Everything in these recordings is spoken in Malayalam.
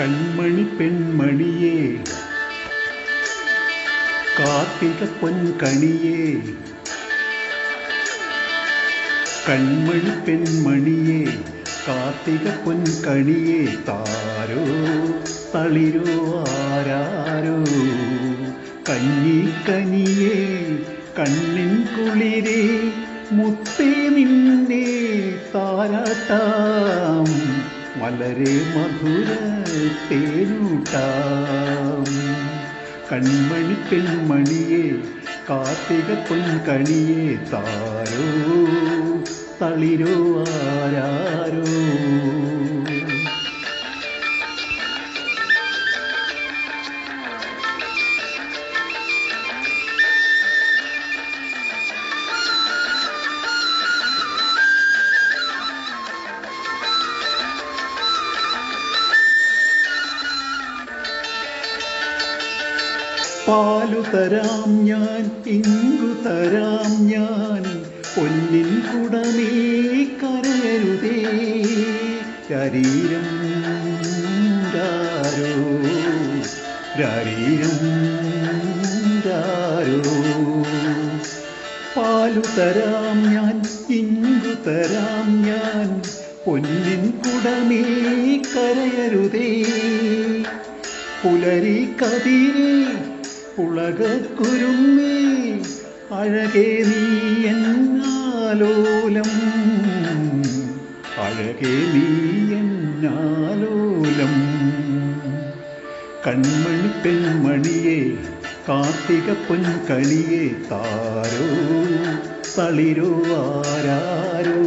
കൺമണി പെൺമണിയേ. കാർത്തിക പൊൻകണിയേ. കൺമണി പെൺമണിയേ കാർത്തിക പൊൻകണിയേ. താരോ തളിരോ ആരാരോ. കഞ്ഞിക്കനിയേ കണ്ണിൻ കുളിരേ മുത്തേ നിന്നെ. താരാട്ടാം വളരെ മധുര തേനൂട്ടാം. കൺമണി പെൺമണിയെ കാർത്തിക പൊൻകണിയെ താരോ തളിരോ ആരാരോ. പാലു തരാം ഞാൻ ഇങ്കു തരാം ഞാൻ. പൊന്നിൻ കുടമേ കരയരുതേ ശരീരം രാരോ ശരീരം രാരോ പാലു തരാം ഞാൻ ഇങ്കു തരാം ഞാൻ. പൊന്നിൻ കുടമേ കരയരുതേ പുലരി കതിരേ ഉളകുരുമേ അഴകേ നീ എന്നാലോലം അഴകേ നീ എന്നാലോലം കൺമണി പെൺമണിയെ കാർത്തിക പൊൻകണിയെ താരോ തളിരോ ആരാരോ.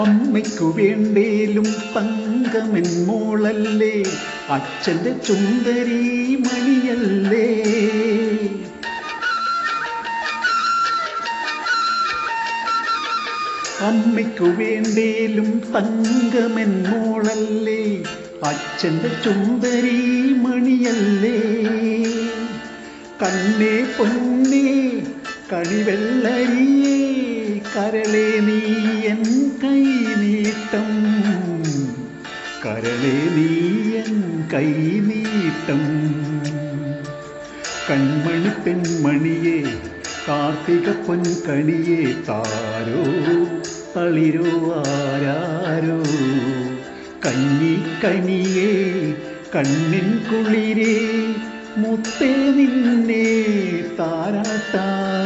അമ്മയ്ക്കു വേണ്ടേലും തങ്കമെൻ മോളല്ലേ അച്ഛന്റെ ചുന്ദരി മണിയല്ലേ അമ്മയ്ക്കു വേണ്ടേലും തങ്കമെൻ മോളല്ലേ അച്ഛന്റെ ചുന്ദരി മണിയല്ലേ കണ്ണേ പൊന്നേ കണിവെള്ളരിയേ കരളേ നീ എൻ കൈ നീട്ടം. കരളേ നീ എൻ കൈ നീട്ടം. കൺമണി പെൺമണിയെ കാർത്തിക പൊൻകണിയെ താരോ തളിരോ ആരാരോ? കഞ്ഞി കനിയെ കണ്ണിൻ കുളിരേ മുത്തേ നിന്നെ താരാട്ടാം.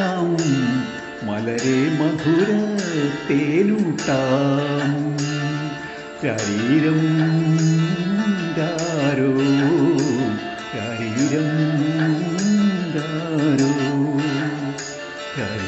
മലരെ മധുര തേനൂട്ടാം. ശരീരം രാരോ ശരീരം രാരോ ശരീരം